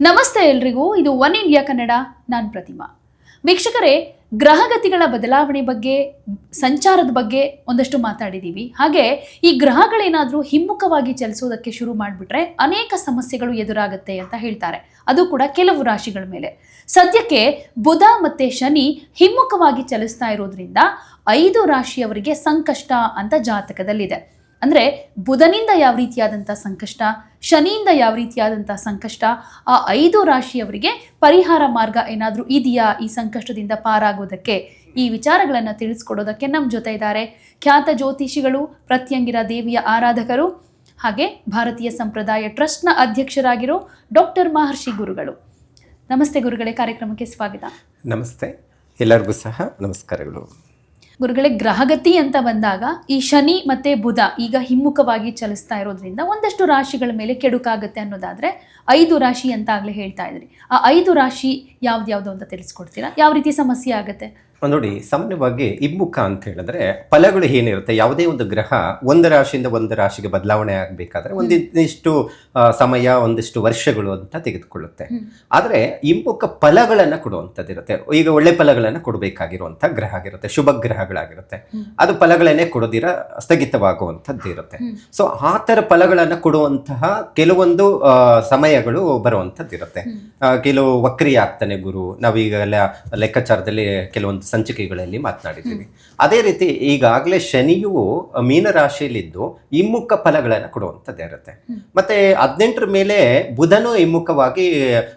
ನಮಸ್ತೆ ಎಲ್ರಿಗೂ, ಇದು ಒನ್ ಇಂಡಿಯಾ ಕನ್ನಡ, ನಾನು ಪ್ರತಿಮಾ. ವೀಕ್ಷಕರೇ, ಗ್ರಹಗತಿಗಳ ಬದಲಾವಣೆ ಬಗ್ಗೆ, ಸಂಚಾರದ ಬಗ್ಗೆ ಒಂದಷ್ಟು ಮಾತಾಡಿದ್ದೀವಿ ಹಾಗೆ, ಈ ಗ್ರಹಗಳೇನಾದರೂ ಹಿಮ್ಮುಖವಾಗಿ ಚಲಿಸೋದಕ್ಕೆ ಶುರು ಮಾಡಿಬಿಟ್ರೆ ಅನೇಕ ಸಮಸ್ಯೆಗಳು ಎದುರಾಗುತ್ತೆ ಅಂತ ಹೇಳ್ತಾರೆ. ಅದು ಕೂಡ ಕೆಲವು ರಾಶಿಗಳ ಮೇಲೆ. ಸದ್ಯಕ್ಕೆ ಬುಧ ಮತ್ತು ಶನಿ ಹಿಮ್ಮುಖವಾಗಿ ಚಲಿಸ್ತಾ ಇರೋದ್ರಿಂದ ಐದು ರಾಶಿಯವರಿಗೆ ಸಂಕಷ್ಟ ಅಂತ ಜಾತಕದಲ್ಲಿದೆ. ಅಂದ್ರೆ ಬುಧನಿಂದ ಯಾವ ರೀತಿಯಾದಂಥ ಸಂಕಷ್ಟ, ಶನಿಯಿಂದ ಯಾವ ರೀತಿಯಾದಂಥ ಸಂಕಷ್ಟ, ಆ ಐದು ರಾಶಿಯವರಿಗೆ ಪರಿಹಾರ ಮಾರ್ಗ ಏನಾದರೂ ಇದೆಯಾ ಈ ಸಂಕಷ್ಟದಿಂದ ಪಾರಾಗೋದಕ್ಕೆ? ಈ ವಿಚಾರಗಳನ್ನು ತಿಳಿಸ್ಕೊಡೋದಕ್ಕೆ ನಮ್ಮ ಜೊತೆ ಇದ್ದಾರೆ ಖ್ಯಾತ ಜ್ಯೋತಿಷಿಗಳು, ಪ್ರತ್ಯಂಗಿರ ದೇವಿಯ ಆರಾಧಕರು, ಹಾಗೆ ಭಾರತೀಯ ಸಂಪ್ರದಾಯ ಟ್ರಸ್ಟ್ನ ಅಧ್ಯಕ್ಷರಾಗಿರೋ ಡಾಕ್ಟರ್ ಮಹರ್ಷಿ ಗುರುಗಳು. ನಮಸ್ತೆ ಗುರುಗಳೇ, ಕಾರ್ಯಕ್ರಮಕ್ಕೆ ಸ್ವಾಗತ. ನಮಸ್ತೆ. ಎಲ್ಲರಿಗೂ ಸಹ ನಮಸ್ಕಾರಗಳು. ಗುರುಗಳೇ, ಗ್ರಹಗತಿ ಅಂತ ಬಂದಾಗ ಈ ಶನಿ ಮತ್ತೆ ಬುಧ ಈಗ ಹಿಮ್ಮುಖವಾಗಿ ಚಲಿಸ್ತಾ ಇರೋದ್ರಿಂದ ಒಂದಷ್ಟು ರಾಶಿಗಳ ಮೇಲೆ ಕೆಡುಕಾಗುತ್ತೆ ಅನ್ನೋದಾದ್ರೆ ಐದು ರಾಶಿ ಅಂತ ಆಗಲೇ ಹೇಳ್ತಾ ಇದ್ರಿ. ಆ ಐದು ರಾಶಿ ಯಾವ್ದ್ಯಾವ್ದು ಅಂತ ತಿಳಿಸ್ಕೊಡ್ತೀರಾ? ಯಾವ ರೀತಿ ಸಮಸ್ಯೆ ಆಗುತ್ತೆ? ನೋಡಿ ಸಾಮಾನ್ಯವಾಗಿ ಇಬ್ಬುಖ ಅಂತ ಹೇಳಿದ್ರೆ ಫಲಗಳು ಏನಿರುತ್ತೆ? ಯಾವುದೇ ಒಂದು ಗ್ರಹ ಒಂದು ರಾಶಿಯಿಂದ ಒಂದು ರಾಶಿಗೆ ಬದಲಾವಣೆ ಆಗಬೇಕಾದ್ರೆ ಒಂದಿಷ್ಟು ಸಮಯ ಒಂದಿಷ್ಟು ವರ್ಷಗಳು ಅಂತ ತೆಗೆದುಕೊಳ್ಳುತ್ತೆ. ಆದರೆ ಹಿಮ್ಮುಖ ಫಲಗಳನ್ನು ಕೊಡುವಂಥದ್ದಿರುತ್ತೆ ಈಗ ಒಳ್ಳೆ ಫಲಗಳನ್ನು ಕೊಡಬೇಕಾಗಿರುವಂಥ ಗ್ರಹ ಆಗಿರುತ್ತೆ. ಶುಭ ಗ್ರಹಗಳಾಗಿರುತ್ತೆ. ಅದು ಫಲಗಳನ್ನೇ ಕೊಡೋದಿರ ಸ್ಥಗಿತವಾಗುವಂಥದ್ದು ಇರುತ್ತೆ. ಸೊ ಆ ಥರ ಫಲಗಳನ್ನು ಕೊಡುವಂತಹ ಕೆಲವೊಂದು ಆ, ಸಮಯಗಳು ಬರುವಂಥದ್ದಿರುತ್ತೆ. ಕೆಲವು ವಕ್ರಿ ಆಗ್ತಾನೆ ಗುರು. ನಾವೀಗೆಲ್ಲ ಲೆಕ್ಕಾಚಾರದಲ್ಲಿ ಕೆಲವೊಂದು ಸಂಚಿಕೆಗಳಲ್ಲಿ ಮಾತನಾಡಿದ್ದೀವಿ. ಅದೇ ರೀತಿ ಈಗಾಗಲೇ ಶನಿಯು ಮೀನರಾಶಿಯಲ್ಲಿದ್ದು ಹಿಮ್ಮುಖ ಫಲಗಳನ್ನು ಕೊಡುವಂಥದ್ದು ಇರುತ್ತೆ. ಮತ್ತೆ ಹದಿನೆಂಟರ ಮೇಲೆ ಬುಧನು ಹಿಮ್ಮುಖವಾಗಿ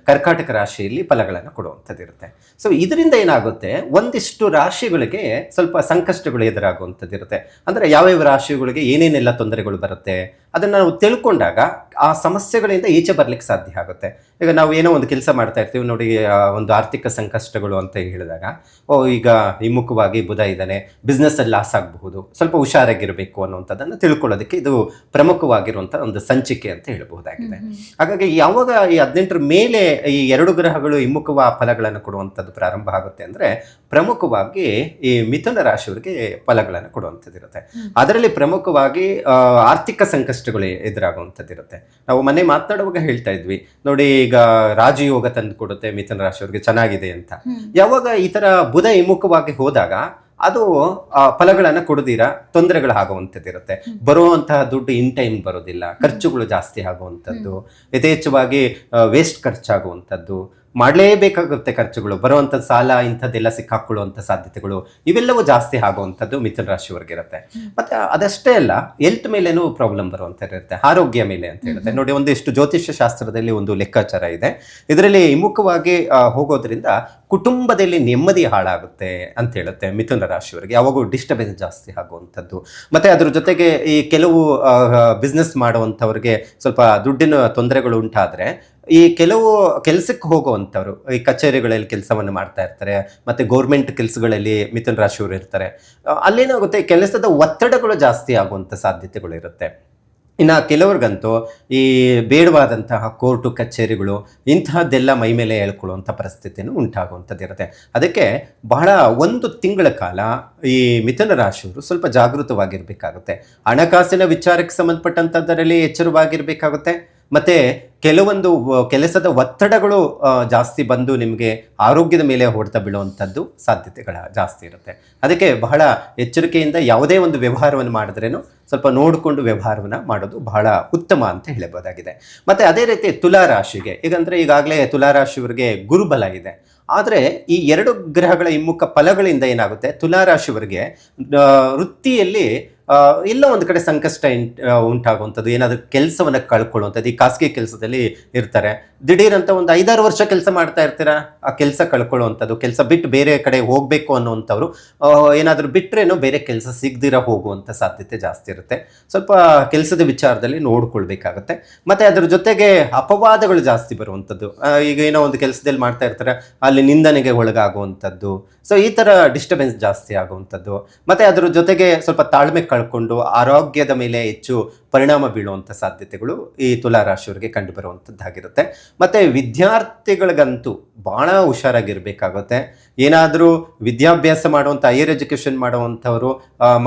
ಕರ್ಕಾಟಕ ರಾಶಿಯಲ್ಲಿ ಫಲಗಳನ್ನು ಕೊಡುವಂಥದ್ದು ಇರುತ್ತೆ ಸೊ ಇದರಿಂದ ಏನಾಗುತ್ತೆ? ಒಂದಿಷ್ಟು ರಾಶಿಗಳಿಗೆ ಸ್ವಲ್ಪ ಸಂಕಷ್ಟಗಳು ಎದುರಾಗುವಂಥದ್ದು ಇರುತ್ತೆ ಅಂದರೆ ಯಾವ್ಯಾವ ರಾಶಿಗಳಿಗೆ ಏನೇನೆಲ್ಲ ತೊಂದರೆಗಳು ಬರುತ್ತೆ? ಅದನ್ನು ನಾವು ತಿಳ್ಕೊಂಡಾಗ ಆ ಸಮಸ್ಯೆಗಳಿಂದ ಈಚೆ ಬರಲಿಕ್ಕೆ ಸಾಧ್ಯ ಆಗುತ್ತೆ ಈಗ ನಾವು ಏನೋ ಒಂದು ಕೆಲಸ ಮಾಡ್ತಾ ಇರ್ತೀವಿ ನೋಡಿ ಒಂದು ಆರ್ಥಿಕ ಸಂಕಷ್ಟಗಳು ಅಂತ ಹೇಳಿದಾಗ ಓ ಈಗ ಹಿಮ್ಮುಖವಾಗಿ ಬುಧ ಇದ್ದಾನೆ ಬಿಸ್ನೆಸ್ಸಲ್ಲಿ ಲಾಸ್ ಆಗಬಹುದು ಸ್ವಲ್ಪ ಹುಷಾರಾಗಿರಬೇಕು ಅನ್ನುವಂಥದ್ದನ್ನು ತಿಳ್ಕೊಳ್ಳೋದಕ್ಕೆ ಇದು ಪ್ರಮುಖವಾಗಿರುವಂಥ ಒಂದು ಸಂಚಿಕೆ ಅಂತ ಹೇಳಬಹುದಾಗಿದೆ. ಹಾಗಾಗಿ ಯಾವಾಗ ಈ ಹದಿನೆಂಟರ ಮೇಲೆ ಈ ಎರಡು ಗ್ರಹಗಳು ಹಿಮ್ಮುಖವ ಫಲಗಳನ್ನು ಕೊಡುವಂಥದ್ದು ಪ್ರಾರಂಭ ಆಗುತ್ತೆ ಅಂದರೆ ಪ್ರಮುಖವಾಗಿ ಈ ಮಿಥುನ ರಾಶಿಯವರಿಗೆ ಫಲಗಳನ್ನು ಕೊಡುವಂಥದ್ದಿರುತ್ತೆ. ಅದರಲ್ಲಿ ಪ್ರಮುಖವಾಗಿ ಆರ್ಥಿಕ ಸಂಕಷ್ಟಗಳು ಎದುರಾಗುವಂಥದ್ದಿರುತ್ತೆ. ನಾವು ಮನೆ ಮಾತನಾಡುವಾಗ ಹೇಳ್ತಾ ಇದ್ವಿ ನೋಡಿ ಈಗ ರಾಜಯೋಗ ತಂದು ಕೊಡುತ್ತೆ ಮಿಥುನ ರಾಶಿಯವರಿಗೆ ಚೆನ್ನಾಗಿದೆ ಅಂತ. ಯಾವಾಗ ಈ ಥರ ಬುಧ ಹಿಮುಖವಾಗಿ ಹೋದಾಗ ಅದು ಫಲಗಳನ್ನು ಕೊಡದಿರ ತೊಂದರೆಗಳು ಆಗುವಂಥದ್ದಿರುತ್ತೆ. ಬರುವಂತಹ ದುಡ್ಡು ಇನ್ ಟೈಮ್ ಬರೋದಿಲ್ಲ. ಖರ್ಚುಗಳು ಜಾಸ್ತಿ ಆಗುವಂಥದ್ದು. ಯಥೇಚ್ಛವಾಗಿ ವೇಸ್ಟ್ ಖರ್ಚಾಗುವಂಥದ್ದು. ಮಾಡಲೇಬೇಕಾಗುತ್ತೆ ಖರ್ಚುಗಳು ಬರುವಂಥ ಸಾಲ ಇಂಥದ್ದೆಲ್ಲ ಸಿಕ್ಕಾಕೊಳ್ಳುವಂಥ ಸಾಧ್ಯತೆಗಳು ಇವೆಲ್ಲವೂ ಜಾಸ್ತಿ ಆಗುವಂಥದ್ದು ಮಿಥುನ ರಾಶಿವರೆಗಿರುತ್ತೆ ಮತ್ತೆ ಅದಷ್ಟೇ ಅಲ್ಲ ಹೆಲ್ತ್ ಮೇಲೇನೂ ಪ್ರಾಬ್ಲಮ್ ಬರುವಂತ ಇರುತ್ತೆ. ಆರೋಗ್ಯ ಮೇಲೆ ಅಂತ ಹೇಳುತ್ತೆ. ನೋಡಿ ಒಂದಿಷ್ಟು ಜ್ಯೋತಿಷ್ಯ ಶಾಸ್ತ್ರದಲ್ಲಿ ಒಂದು ಲೆಕ್ಕಾಚಾರ ಇದೆ. ಇದರಲ್ಲಿ ಹಿಮ್ಮುಖವಾಗಿ ಹೋಗೋದ್ರಿಂದ ಕುಟುಂಬದಲ್ಲಿ ನೆಮ್ಮದಿ ಹಾಳಾಗುತ್ತೆ ಅಂತ ಹೇಳುತ್ತೆ ಮಿಥುನ ರಾಶಿಯವರಿಗೆ. ಯಾವಾಗೂ ಡಿಸ್ಟರ್ಬೆನ್ಸ್ ಜಾಸ್ತಿ ಆಗುವಂಥದ್ದು. ಮತ್ತೆ ಅದ್ರ ಜೊತೆಗೆ ಈ ಕೆಲವು ಬಿಸ್ನೆಸ್ ಮಾಡುವಂಥವ್ರಿಗೆ ಸ್ವಲ್ಪ ದುಡ್ಡಿನ ತೊಂದರೆಗಳು ಉಂಟಾದರೆ, ಈ ಕೆಲವು ಕೆಲಸಕ್ಕೆ ಹೋಗುವಂಥವ್ರು, ಈ ಕಚೇರಿಗಳಲ್ಲಿ ಕೆಲಸವನ್ನು ಮಾಡ್ತಾ ಇರ್ತಾರೆ, ಮತ್ತು ಗೌರ್ಮೆಂಟ್ ಕೆಲಸಗಳಲ್ಲಿ ಮಿಥುನ ರಾಶಿಯವರು ಇರ್ತಾರೆ. ಅಲ್ಲೇನಾಗುತ್ತೆ ಕೆಲಸದ ಒತ್ತಡಗಳು ಜಾಸ್ತಿ ಆಗುವಂಥ ಸಾಧ್ಯತೆಗಳು ಇರುತ್ತೆ. ಇನ್ನು ಕೆಲವ್ರಿಗಂತೂ ಈ ಬೇಡವಾದಂತಹ ಕೋರ್ಟು ಕಚೇರಿಗಳು ಇಂತಹದ್ದೆಲ್ಲ ಮೈ ಮೇಲೆ ಹೇಳ್ಕೊಳ್ಳುವಂಥ ಪರಿಸ್ಥಿತಿನೂ ಉಂಟಾಗುವಂಥದ್ದಿರುತ್ತೆ ಅದಕ್ಕೆ ಬಹಳ ಒಂದು ತಿಂಗಳ ಕಾಲ ಈ ಮಿಥುನ ರಾಶಿಯವರು ಸ್ವಲ್ಪ ಜಾಗೃತವಾಗಿರಬೇಕಾಗುತ್ತೆ. ಹಣಕಾಸಿನ ವಿಚಾರಕ್ಕೆ ಸಂಬಂಧಪಟ್ಟಂಥದ್ದರಲ್ಲಿ ಎಚ್ಚರವಾಗಿರಬೇಕಾಗುತ್ತೆ. ಮತ್ತೆ ಕೆಲವೊಂದು ಕೆಲಸದ ಒತ್ತಡಗಳು ಜಾಸ್ತಿ ಬಂದು ನಿಮಗೆ ಆರೋಗ್ಯದ ಮೇಲೆ ಹೊಡೆತ ಬೀಳುವಂಥದ್ದು ಸಾಧ್ಯತೆಗಳ ಜಾಸ್ತಿ ಇರುತ್ತೆ. ಅದಕ್ಕೆ ಬಹಳ ಎಚ್ಚರಿಕೆಯಿಂದ ಯಾವುದೇ ಒಂದು ವ್ಯವಹಾರವನ್ನು ಮಾಡಿದ್ರೇನು ಸ್ವಲ್ಪ ನೋಡಿಕೊಂಡು ವ್ಯವಹಾರವನ್ನು ಮಾಡೋದು ಬಹಳ ಉತ್ತಮ ಅಂತ ಹೇಳಬಹುದಾಗಿದೆ. ಮತ್ತು ಅದೇ ರೀತಿ ತುಲಾ ರಾಶಿಗೆ ಈಗಂದ್ರೆ ಈಗಾಗಲೇ ತುಲಾ ರಾಶಿಯವರಿಗೆ ಗುರುಬಲ ಇದೆ. ಆದರೆ ಈ ಎರಡು ಗ್ರಹಗಳ ಹಿಮ್ಮುಖ ಫಲಗಳಿಂದ ಏನಾಗುತ್ತೆ? ತುಲಾ ರಾಶಿಯವರಿಗೆ ಆ, ವೃತ್ತಿಯಲ್ಲಿ ಎಲ್ಲ ಒಂದು ಕಡೆ ಸಂಕಷ್ಟ ಉಂಟಾಗುವಂಥದ್ದು. ಏನಾದರೂ ಕೆಲಸವನ್ನು ಕಳ್ಕೊಳ್ಳುವಂಥದ್ದು. ಈ ಖಾಸಗಿ ಕೆಲಸದಲ್ಲಿ ಇರ್ತಾರೆ. ದಿಢೀರಂತ ಒಂದು ಐದಾರು ವರ್ಷ ಕೆಲಸ ಮಾಡ್ತಾ ಇರ್ತೀರಾ? ಆ ಕೆಲಸ ಕಳ್ಕೊಳ್ಳುವಂಥದ್ದು, ಕೆಲಸ ಬಿಟ್ಟು ಬೇರೆ ಕಡೆ ಹೋಗಬೇಕು ಅನ್ನುವಂಥವ್ರು ಏನಾದರೂ ಬಿಟ್ಟರೇನೋ ಬೇರೆ ಕೆಲಸ ಸಿಗದಿರ ಹೋಗುವಂಥ ಸಾಧ್ಯತೆ ಜಾಸ್ತಿ ಇರುತ್ತೆ. ಸ್ವಲ್ಪ ಕೆಲಸದ ವಿಚಾರದಲ್ಲಿ ನೋಡ್ಕೊಳ್ಬೇಕಾಗತ್ತೆ. ಮತ್ತು ಅದರ ಜೊತೆಗೆ ಅಪವಾದಗಳು ಜಾಸ್ತಿ ಬರುವಂಥದ್ದು. ಈಗ ಏನೋ ಒಂದು ಕೆಲಸದಲ್ಲಿ ಮಾಡ್ತಾ ಇರ್ತಾರೆ, ಅಲ್ಲಿ ನಿಂದನೆಗೆ ಒಳಗಾಗುವಂಥದ್ದು. ಸೊ ಈ ಥರ ಡಿಸ್ಟರ್ಬೆನ್ಸ್ ಜಾಸ್ತಿ ಆಗುವಂಥದ್ದು. ಮತ್ತು ಅದರ ಜೊತೆಗೆ ಸ್ವಲ್ಪ ತಾಳ್ಮೆ ಕಳ್ಕೊಂಡು ಆರೋಗ್ಯದ ಮೇಲೆ ಹೆಚ್ಚು ಪರಿಣಾಮ ಬೀಳುವಂಥ ಸಾಧ್ಯತೆಗಳು ಈ ತುಲಾ ರಾಶಿಯವರಿಗೆ ಕಂಡು ಬರುವಂಥದ್ದಾಗಿರುತ್ತೆ ಮತ್ತು ವಿದ್ಯಾರ್ಥಿಗಳಿಗಂತೂ ಭಾಳ ಹುಷಾರಾಗಿರಬೇಕಾಗುತ್ತೆ. ಏನಾದರೂ ವಿದ್ಯಾಭ್ಯಾಸ ಮಾಡುವಂಥ ಹೈಯರ್ ಎಜುಕೇಷನ್ ಮಾಡುವಂಥವರು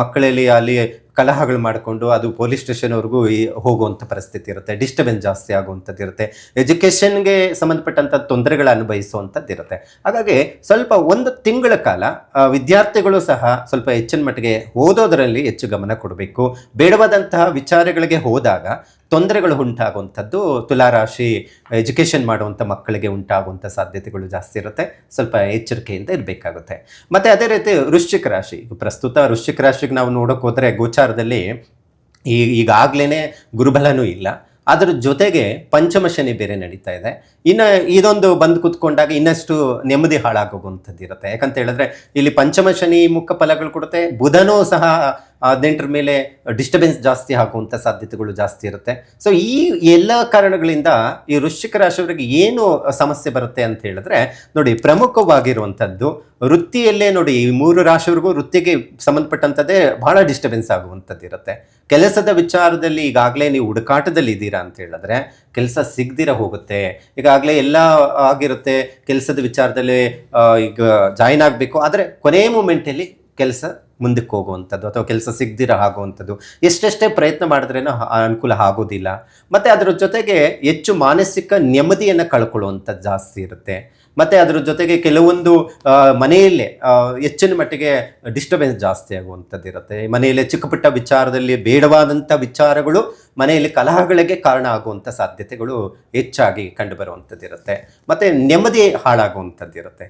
ಮಕ್ಕಳಲ್ಲಿ ಅಲ್ಲಿ ಕಲಹಗಳು ಮಾಡಿಕೊಂಡು ಅದು ಪೊಲೀಸ್ ಸ್ಟೇಷನ್ವರೆಗೂ ಹೋಗುವಂಥ ಪರಿಸ್ಥಿತಿ ಇರುತ್ತೆ. ಡಿಸ್ಟರ್ಬೆನ್ಸ್ ಜಾಸ್ತಿ ಆಗುವಂಥದ್ದು ಇರುತ್ತೆ. ಎಜುಕೇಷನ್ಗೆ ಸಂಬಂಧಪಟ್ಟಂಥ ತೊಂದರೆಗಳು ಅನುಭವಿಸುವಂಥದ್ದು ಇರುತ್ತೆ. ಹಾಗಾಗಿ ಸ್ವಲ್ಪ ಒಂದು ತಿಂಗಳ ಕಾಲ ವಿದ್ಯಾರ್ಥಿಗಳು ಸಹ ಸ್ವಲ್ಪ ಹೆಚ್ಚಿನ ಮಟ್ಟಿಗೆ ಓದೋದರಲ್ಲಿ ಹೆಚ್ಚು ಗಮನ ಕೊಡಬೇಕು. ಬೇಡವಾದಂತಹ ವಿಚಾರಗಳಿಗೆ ಹೋದಾಗ ತೊಂದರೆಗಳು ಉಂಟಾಗುವಂಥದ್ದು, ತುಲಾರಾಶಿ ಎಜುಕೇಷನ್ ಮಾಡುವಂಥ ಮಕ್ಕಳಿಗೆ ಉಂಟಾಗುವಂಥ ಸಾಧ್ಯತೆಗಳು ಜಾಸ್ತಿ ಇರುತ್ತೆ. ಸ್ವಲ್ಪ ಎಚ್ಚರಿಕೆಯಿಂದ ಇರಬೇಕಾಗುತ್ತೆ. ಮತ್ತು ಅದೇ ರೀತಿ ವೃಶ್ಚಿಕ ರಾಶಿ, ಪ್ರಸ್ತುತ ವೃಶ್ಚಿಕ ರಾಶಿಗೆ ನಾವು ನೋಡೋಕೆ ಹೋದರೆ ಗೋಚಾರದಲ್ಲಿ ಈ ಈಗಾಗಲೇ ಗುರುಬಲನೂ ಇಲ್ಲ. ಅದರ ಜೊತೆಗೆ ಪಂಚಮ ಶನಿ ಬೇರೆ ನಡೀತಾ ಇದೆ. ಇನ್ನು ಇದೊಂದು ಬಂದು ಕೂತ್ಕೊಂಡಾಗ ಇನ್ನಷ್ಟು ನೆಮ್ಮದಿ ಹಾಳಾಗೋಗುವಂಥದ್ದು ಇರುತ್ತೆ ಯಾಕಂತ ಹೇಳಿದ್ರೆ ಇಲ್ಲಿ ಪಂಚಮ ಶನಿ ಮುಖ ಫಲಗಳು ಕೊಡುತ್ತೆ. ಬುಧನೂ ಸಹ ಹದಿನೆಂಟರ ಮೇಲೆ ಡಿಸ್ಟರ್ಬೆನ್ಸ್ ಜಾಸ್ತಿ ಆಗುವಂಥ ಸಾಧ್ಯತೆಗಳು ಜಾಸ್ತಿ ಇರುತ್ತೆ. ಸೊ ಈ ಎಲ್ಲ ಕಾರಣಗಳಿಂದ ಈ ವೃಶ್ಚಿಕ ರಾಶಿಯವರಿಗೆ ಏನು ಸಮಸ್ಯೆ ಬರುತ್ತೆ ಅಂತ ಹೇಳಿದ್ರೆ, ನೋಡಿ ಪ್ರಮುಖವಾಗಿರುವಂಥದ್ದು ವೃತ್ತಿಯಲ್ಲೇ ನೋಡಿ ಈ ಮೂರು ರಾಶಿಯವರಿಗೂ ವೃತ್ತಿಗೆ ಸಂಬಂಧಪಟ್ಟಂಥದ್ದೇ ಬಹಳ ಡಿಸ್ಟರ್ಬೆನ್ಸ್ ಆಗುವಂಥದ್ದು ಇರುತ್ತೆ. ಕೆಲಸದ ವಿಚಾರದಲ್ಲಿ ಈಗಾಗಲೇ ನೀವು ಹುಡುಕಾಟದಲ್ಲಿ ಇದ್ದೀರಾ ಅಂತ ಹೇಳಿದ್ರೆ, ಕೆಲಸ ಸಿಗದಿರ ಹೋಗುತ್ತೆ. ಈಗಾಗಲೇ ಎಲ್ಲ ಆಗಿರುತ್ತೆ, ಕೆಲಸದ ವಿಚಾರದಲ್ಲಿ ಈಗ ಜಾಯಿನ್ ಆಗಬೇಕು. ಆದರೆ ಕೊನೆಯ ಮೂಮೆಂಟಲ್ಲಿ ಕೆಲಸ ಮುಂದಕ್ಕೆ ಹೋಗುವಂಥದ್ದು ಅಥವಾ ಕೆಲಸ ಸಿಗದಿರ ಆಗುವಂಥದ್ದು. ಎಷ್ಟೆಷ್ಟೇ ಪ್ರಯತ್ನ ಮಾಡಿದ್ರೇನೋ ಅನುಕೂಲ ಆಗೋದಿಲ್ಲ. ಮತ್ತು ಅದರ ಜೊತೆಗೆ ಹೆಚ್ಚು ಮಾನಸಿಕ ನೆಮ್ಮದಿಯನ್ನು ಕಳ್ಕೊಳ್ಳುವಂಥದ್ದು ಜಾಸ್ತಿ ಇರುತ್ತೆ. ಮತ್ತು ಅದರ ಜೊತೆಗೆ ಕೆಲವೊಂದು ಮನೆಯಲ್ಲಿ ಹೆಚ್ಚಿನ ಮಟ್ಟಿಗೆ ಡಿಸ್ಟರ್ಬೆನ್ಸ್ ಜಾಸ್ತಿ ಆಗುವಂಥದ್ದು ಇರುತ್ತೆ. ಮನೆಯಲ್ಲಿ ಚಿಕ್ಕ ಪುಟ್ಟ ವಿಚಾರದಲ್ಲಿ ಬೇಡವಾದಂಥ ವಿಚಾರಗಳು ಮನೆಯಲ್ಲಿ ಕಲಹಗಳಿಗೆ ಕಾರಣ ಆಗುವಂಥ ಸಾಧ್ಯತೆಗಳು ಹೆಚ್ಚಾಗಿ ಕಂಡುಬರುವಂಥದ್ದು ಇರುತ್ತೆ. ಮತ್ತು ನೆಮ್ಮದಿ ಹಾಳಾಗುವಂಥದ್ದು ಇರುತ್ತೆ.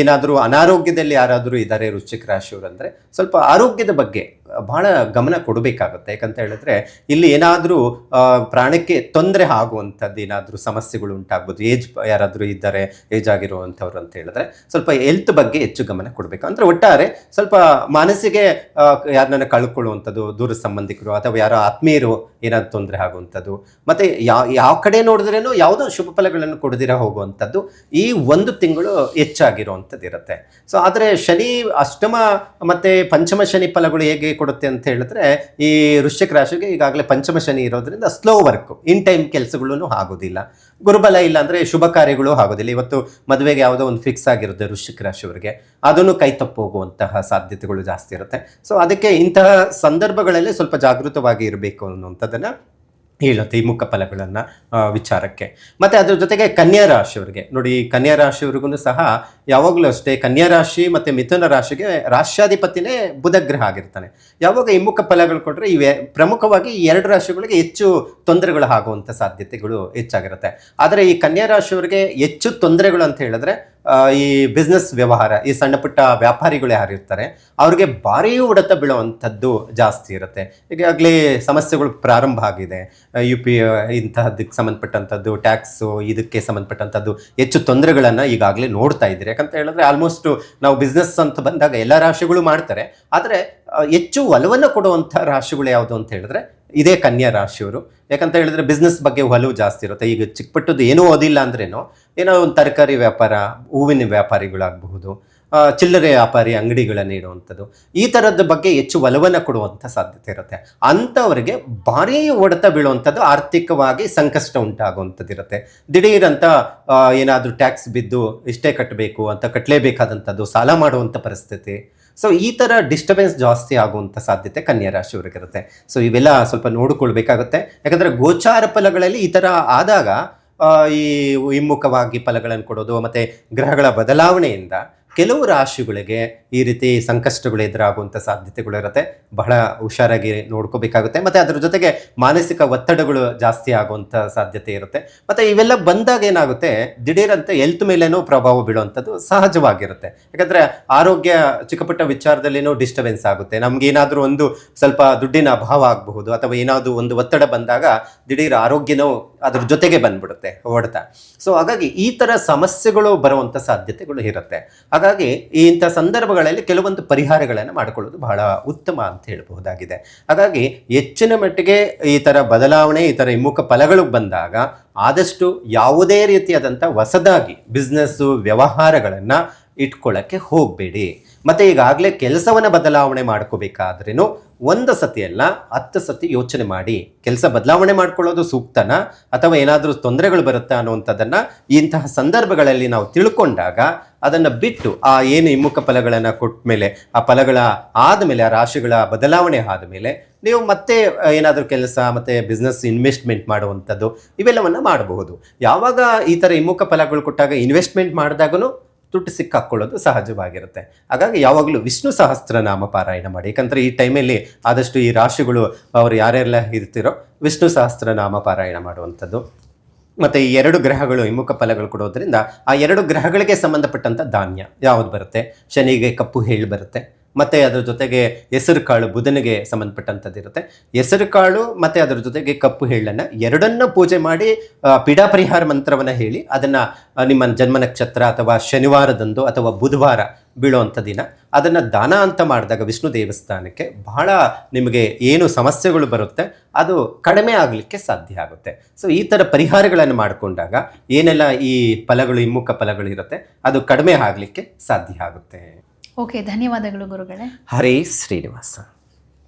ಏನಾದರೂ ಅನಾರೋಗ್ಯದಲ್ಲಿ ಯಾರಾದರೂ ಇದ್ದಾರೆ ವೃಶ್ಚಿಕ ರಾಶಿಯವರು ಅಂದರೆ ಸ್ವಲ್ಪ ಆರೋಗ್ಯದ ಬಗ್ಗೆ ಬಹಳ ಗಮನ ಕೊಡಬೇಕಾಗುತ್ತೆ. ಯಾಕಂತ ಹೇಳಿದ್ರೆ ಇಲ್ಲಿ ಏನಾದರೂ ಪ್ರಾಣಕ್ಕೆ ತೊಂದರೆ ಆಗುವಂಥದ್ದು ಏನಾದರೂ ಸಮಸ್ಯೆಗಳು ಉಂಟಾಗ್ಬೋದು. ಏಜ್ ಯಾರಾದರೂ ಇದ್ದಾರೆ, ಏಜ್ ಆಗಿರುವಂಥವ್ರು ಅಂತ ಹೇಳಿದ್ರೆ ಸ್ವಲ್ಪ ಹೆಲ್ತ್ ಬಗ್ಗೆ ಹೆಚ್ಚು ಗಮನ ಕೊಡಬೇಕು. ಅಂದರೆ ಒಟ್ಟಾರೆ ಸ್ವಲ್ಪ ಮನಸ್ಸಿಗೆ ಯಾರನ್ನ ಕಳ್ಕೊಳ್ಳುವಂಥದ್ದು, ದೂರ ಸಂಬಂಧಿಕರು ಅಥವಾ ಯಾರೋ ಆತ್ಮೀಯರು ಏನಾದ್ರು ತೊಂದರೆ ಆಗುವಂಥದ್ದು, ಮತ್ತು ಯಾವ ಯಾವ ಕಡೆ ನೋಡಿದ್ರೇನು ಯಾವುದೋ ಶುಭ ಫಲಗಳನ್ನು ಕೊಡದಿರ ಹೋಗುವಂಥದ್ದು ಈ ಒಂದು ತಿಂಗಳು ಹೆಚ್ಚಾಗಿರುವಂಥದ್ದು ಇರುತ್ತೆ ಸೊ ಆದರೆ ಶನಿ, ಅಷ್ಟಮ ಮತ್ತು ಪಂಚಮ ಶನಿ ಫಲಗಳು ಹೇಗೆ ಕೊಡುತ್ತೆ ಅಂತ ಹೇಳಿದ್ರೆ ಈ ವೃಶ್ಚಿಕ ರಾಶಿಗೆ ಈಗಾಗಲೇ ಪಂಚಮ ಶನಿ ಇರೋದ್ರಿಂದ ಸ್ಲೋ ವರ್ಕ್ ಇನ್ ಟೈಮ್ ಕೆಲಸಗಳೂ ಆಗೋದಿಲ್ಲ. ಗುರುಬಲ ಇಲ್ಲ ಅಂದರೆ ಶುಭ ಕಾರ್ಯಗಳು ಆಗೋದಿಲ್ಲ. ಇವತ್ತು ಮದುವೆಗೆ ಯಾವುದೋ ಒಂದು ಫಿಕ್ಸ್ ಆಗಿರುತ್ತೆ ವೃಶ್ಚಿಕ ರಾಶಿಯವರಿಗೆ. ಅದನ್ನು ಕೈ ತಪ್ಪು ಹೋಗುವಂತಹ ಸಾಧ್ಯತೆಗಳು ಜಾಸ್ತಿ ಇರುತ್ತೆ. ಸೊ ಅದಕ್ಕೆ ಇಂತಹ ಸಂದರ್ಭಗಳಲ್ಲಿ ಸ್ವಲ್ಪ ಜಾಗೃತವಾಗಿ ಇರಬೇಕು ಅನ್ನುವಂಥದ್ದನ್ನು ಹೇಳುತ್ತೆ ಈ ಮುಖ ಫಲಗಳನ್ನು ವಿಚಾರಕ್ಕೆ. ಮತ್ತು ಅದ್ರ ಜೊತೆಗೆ ಕನ್ಯಾ ರಾಶಿಯವರಿಗೆ. ನೋಡಿ ಕನ್ಯಾ ರಾಶಿಯವರಿಗೂ ಸಹ ಯಾವಾಗಲೂ ಅಷ್ಟೇ ಕನ್ಯಾ ರಾಶಿ ಮತ್ತು ಮಿಥುನ ರಾಶಿಗೆ ರಾಶ್ಯಾಧಿಪತಿನೇ ಬುಧ ಗ್ರಹ ಆಗಿರ್ತಾನೆ. ಯಾವಾಗ ಈ ಮುಖ ಫಲಗಳು ಕೊಟ್ಟರೆ ಇವೆ, ಪ್ರಮುಖವಾಗಿ ಈ ಎರಡು ರಾಶಿಗಳಿಗೆ ಹೆಚ್ಚು ತೊಂದರೆಗಳು ಆಗುವಂಥ ಸಾಧ್ಯತೆಗಳು ಹೆಚ್ಚಾಗಿರುತ್ತೆ. ಆದರೆ ಈ ಕನ್ಯಾ ರಾಶಿಯವರಿಗೆ ಹೆಚ್ಚು ತೊಂದರೆಗಳು ಅಂತ ಹೇಳಿದ್ರೆ ಈ ಬಿಸ್ನೆಸ್ ವ್ಯವಹಾರ, ಈ ಸಣ್ಣ ಪುಟ್ಟ ವ್ಯಾಪಾರಿಗಳು ಯಾರಿರ್ತಾರೆ, ಅವ್ರಿಗೆ ಭಾರಿ ಹೊಡೆತ ಬೀಳುವಂಥದ್ದು ಜಾಸ್ತಿ ಇರುತ್ತೆ. ಈಗಾಗಲೇ ಸಮಸ್ಯೆಗಳು ಪ್ರಾರಂಭ ಆಗಿದೆ. ಯು ಪಿ ಇಂತಹದಕ್ಕೆ ಸಂಬಂಧಪಟ್ಟಂಥದ್ದು, ಟ್ಯಾಕ್ಸು, ಇದಕ್ಕೆ ಸಂಬಂಧಪಟ್ಟಂಥದ್ದು ಹೆಚ್ಚು ತೊಂದರೆಗಳನ್ನು ಈಗಾಗಲೇ ನೋಡ್ತಾ ಇದ್ದೀರಿ. ಯಾಕಂತ ಹೇಳಿದ್ರೆ ಆಲ್ಮೋಸ್ಟ್ ನಾವು ಬಿಸ್ನೆಸ್ ಅಂತ ಬಂದಾಗ ಎಲ್ಲ ರಾಶಿಗಳು ಮಾಡ್ತಾರೆ. ಆದರೆ ಹೆಚ್ಚು ಒಲವನ್ನು ಕೊಡುವಂಥ ರಾಶಿಗಳು ಯಾವುದು ಅಂತ ಹೇಳಿದ್ರೆ ಇದೇ ಕನ್ಯಾ ರಾಶಿಯವರು. ಯಾಕಂತ ಹೇಳಿದ್ರೆ ಬಿಸ್ನೆಸ್ ಬಗ್ಗೆ ಒಲವು ಜಾಸ್ತಿ ಇರುತ್ತೆ. ಈಗ ಚಿಕ್ಕಪಟ್ಟದ್ದು ಏನೂ ಓದಿಲ್ಲ ಅಂದ್ರೇನು, ಏನೋ ಒಂದು ತರಕಾರಿ ವ್ಯಾಪಾರ, ಹೂವಿನ ವ್ಯಾಪಾರಿಗಳಾಗಬಹುದು ಚಿಲ್ಲರೆ ವ್ಯಾಪಾರಿ, ಅಂಗಡಿಗಳನ್ನು ಇಡುವಂಥದ್ದು ಈ ಥರದ ಬಗ್ಗೆ ಹೆಚ್ಚು ಒಲವನ್ನು ಕೊಡುವಂಥ ಸಾಧ್ಯತೆ ಇರುತ್ತೆ. ಅಂಥವರಿಗೆ ಭಾರೀ ಹೊಡೆತ ಬೀಳುವಂಥದ್ದು ಆರ್ಥಿಕವಾಗಿ ಸಂಕಷ್ಟ ಉಂಟಾಗುವಂಥದ್ದು ಇರುತ್ತೆ. ದಿಢೀರಂತ ಏನಾದರೂ ಟ್ಯಾಕ್ಸ್ ಬಿದ್ದು ಇಷ್ಟೇ ಕಟ್ಟಬೇಕು ಅಂತ ಕಟ್ಟಲೇಬೇಕಾದಂಥದ್ದು ಸಾಲ ಮಾಡುವಂಥ ಪರಿಸ್ಥಿತಿ ಸೊ ಈ ಥರ ಡಿಸ್ಟರ್ಬೆನ್ಸ್ ಜಾಸ್ತಿ ಆಗುವಂಥ ಸಾಧ್ಯತೆ ಕನ್ಯಾ ರಾಶಿಯವರಿಗಿರುತ್ತೆ ಸೊ ಇವೆಲ್ಲ ಸ್ವಲ್ಪ ನೋಡಿಕೊಳ್ಬೇಕಾಗುತ್ತೆ. ಯಾಕಂದರೆ ಗೋಚಾರ ಫಲಗಳಲ್ಲಿ ಈ ಥರ ಆದಾಗ ಈ ಹಿಮ್ಮುಖವಾಗಿ ಫಲಗಳನ್ನು ಕೊಡೋದು, ಮತ್ತು ಗ್ರಹಗಳ ಬದಲಾವಣೆಯಿಂದ ಕೆಲವು ರಾಶಿಗಳಿಗೆ ಈ ರೀತಿ ಸಂಕಷ್ಟಗಳು ಎದುರಾಗುವಂಥ ಸಾಧ್ಯತೆಗಳಿರುತ್ತೆ ಬಹಳ ಹುಷಾರಾಗಿ ನೋಡ್ಕೋಬೇಕಾಗುತ್ತೆ. ಮತ್ತು ಅದರ ಜೊತೆಗೆ ಮಾನಸಿಕ ಒತ್ತಡಗಳು ಜಾಸ್ತಿ ಆಗುವಂಥ ಸಾಧ್ಯತೆ ಇರುತ್ತೆ. ಮತ್ತು ಇವೆಲ್ಲ ಬಂದಾಗ ಏನಾಗುತ್ತೆ? ದಿಢೀರಂತೆ ಎಲ್ತ್ ಮೇಲೇನೂ ಪ್ರಭಾವ ಬೀಳುವಂಥದ್ದು ಸಹಜವಾಗಿರುತ್ತೆ. ಯಾಕಂದರೆ ಆರೋಗ್ಯ ಚಿಕ್ಕಪುಟ್ಟ ವಿಚಾರದಲ್ಲಿನೂ ಡಿಸ್ಟರ್ಬೆನ್ಸ್ ಆಗುತ್ತೆ. ನಮ್ಗೆ ಏನಾದರೂ ಒಂದು ಸ್ವಲ್ಪ ದುಡ್ಡಿನ ಅಭಾವ ಆಗಬಹುದು ಅಥವಾ ಏನಾದರೂ ಒಂದು ಒತ್ತಡ ಬಂದಾಗ ದಿಢೀರ್ ಆರೋಗ್ಯನೂ ಅದ್ರ ಜೊತೆಗೆ ಬಂದ್ಬಿಡುತ್ತೆ ಹೊಡೆತ. ಸೊ ಹಾಗಾಗಿ ಈ ಥರ ಸಮಸ್ಯೆಗಳು ಬರುವಂಥ ಸಾಧ್ಯತೆಗಳು ಇರುತ್ತೆ. ಹಾಗಾಗಿ ಇಂಥ ಸಂದರ್ಭಗಳಲ್ಲಿ ಕೆಲವೊಂದು ಪರಿಹಾರಗಳನ್ನು ಮಾಡಿಕೊಳ್ಳೋದು ಬಹಳ ಉತ್ತಮ ಅಂತ ಹೇಳಬಹುದಾಗಿದೆ. ಹಾಗಾಗಿ ಹೆಚ್ಚಿನ ಮಟ್ಟಿಗೆ ಈ ಥರ ಬದಲಾವಣೆ, ಈ ಥರ ಹಿಮ್ಮುಖ ಫಲಗಳು ಬಂದಾಗ ಆದಷ್ಟು ಯಾವುದೇ ರೀತಿಯಾದಂಥ ಹೊಸದಾಗಿ ಬಿಸ್ನೆಸ್ಸು ವ್ಯವಹಾರಗಳನ್ನು ಇಟ್ಕೊಳ್ಳಕ್ಕೆ ಹೋಗಬೇಡಿ. ಮತ್ತೆ ಈಗಾಗಲೇ ಕೆಲಸವನ್ನ ಬದಲಾವಣೆ ಮಾಡ್ಕೋಬೇಕಾದ್ರೂ ಒಂದು ಸತಿ ಅಲ್ಲ, ಹತ್ತು ಸತಿ ಯೋಚನೆ ಮಾಡಿ. ಕೆಲಸ ಬದಲಾವಣೆ ಮಾಡ್ಕೊಳ್ಳೋದು ಸೂಕ್ತನಾ? ಅಥವಾ ಏನಾದರೂ ತೊಂದರೆಗಳು ಬರುತ್ತಾ ಅನ್ನುವಂಥದ್ದನ್ನು ಇಂತಹ ಸಂದರ್ಭಗಳಲ್ಲಿ ನಾವು ತಿಳ್ಕೊಂಡಾಗ ಅದನ್ನ ಬಿಟ್ಟು ಆ ಏನು ಹಿಮ್ಮುಖ ಫಲಗಳನ್ನು ಕೊಟ್ಟ ಮೇಲೆ ಆ ಫಲಗಳ ಆದಮೇಲೆ, ಆ ರಾಶಿಗಳ ಬದಲಾವಣೆ ಆದಮೇಲೆ ನೀವು ಮತ್ತೆ ಏನಾದರೂ ಕೆಲಸ, ಮತ್ತೆ ಬಿಸ್ನೆಸ್ ಇನ್ವೆಸ್ಟ್ಮೆಂಟ್ ಮಾಡುವಂಥದ್ದು ಇವೆಲ್ಲವನ್ನು ಮಾಡಬಹುದು. ಯಾವಾಗ ಈ ಥರ ಹಿಮ್ಮುಖ ಫಲಗಳು ಕೊಟ್ಟಾಗ ಇನ್ವೆಸ್ಟ್ಮೆಂಟ್ ಮಾಡಿದಾಗೂ ದುಡ್ಡು ಸಿಕ್ಕಾಕ್ಕೊಳ್ಳೋದು ಸಹಜವಾಗಿರುತ್ತೆ. ಹಾಗಾಗಿ ಯಾವಾಗಲೂ ವಿಷ್ಣು ಸಹಸ್ರನಾಮ ಪಾರಾಯಣ ಮಾಡಿ. ಯಾಕಂದರೆ ಈ ಟೈಮಲ್ಲಿ ಆದಷ್ಟು ಈ ರಾಶಿಗಳು, ಅವರು ಯಾರೆಲ್ಲ ಇರ್ತಿರೋ ವಿಷ್ಣು ಸಹಸ್ರನಾಮ ಪಾರಾಯಣ ಮಾಡುವಂಥದ್ದು. ಮತ್ತು ಈ ಎರಡು ಗ್ರಹಗಳು, ಹಿಮ್ಮುಖ ಫಲಗಳು ಕೊಡೋದ್ರಿಂದ ಆ ಎರಡು ಗ್ರಹಗಳಿಗೆ ಸಂಬಂಧಪಟ್ಟಂಥ ಧಾನ್ಯ ಯಾವುದು ಬರುತ್ತೆ? ಶನಿಗೆ ಕಪ್ಪು ಹೇಳಿ ಬರುತ್ತೆ. ಮತ್ತು ಅದರ ಜೊತೆಗೆ ಹೆಸರು ಕಾಳು ಬುಧನಿಗೆ ಸಂಬಂಧಪಟ್ಟಂಥದ್ದು ಇರುತ್ತೆ. ಹೆಸರು ಮತ್ತು ಅದರ ಜೊತೆಗೆ ಕಪ್ಪು ಹೇಳನ್ನು ಎರಡನ್ನ ಪೂಜೆ ಮಾಡಿ ಪೀಡಾ ಪರಿಹಾರ ಮಂತ್ರವನ್ನು ಹೇಳಿ ಅದನ್ನು ನಿಮ್ಮ ಜನ್ಮ ನಕ್ಷತ್ರ ಅಥವಾ ಶನಿವಾರದಂದು ಅಥವಾ ಬುಧವಾರ ಬೀಳುವಂಥ ದಿನ ಅದನ್ನು ದಾನ ಅಂತ ಮಾಡಿದಾಗ ವಿಷ್ಣು ದೇವಸ್ಥಾನಕ್ಕೆ ಬಹಳ ನಿಮಗೆ ಏನು ಸಮಸ್ಯೆಗಳು ಬರುತ್ತೆ ಅದು ಕಡಿಮೆ ಆಗಲಿಕ್ಕೆ ಸಾಧ್ಯ ಆಗುತ್ತೆ. ಸೊ ಈ ಥರ ಪರಿಹಾರಗಳನ್ನು ಮಾಡಿಕೊಂಡಾಗ ಏನೆಲ್ಲ ಈ ಫಲಗಳು, ಹಿಮ್ಮುಖ ಫಲಗಳು ಇರುತ್ತೆ ಅದು ಕಡಿಮೆ ಆಗಲಿಕ್ಕೆ ಸಾಧ್ಯ ಆಗುತ್ತೆ. ಓಕೆ ಧನ್ಯವಾದಗಳು ಗುರುಗಳೇ. ಹರಿ ಶ್ರೀನಿವಾಸ.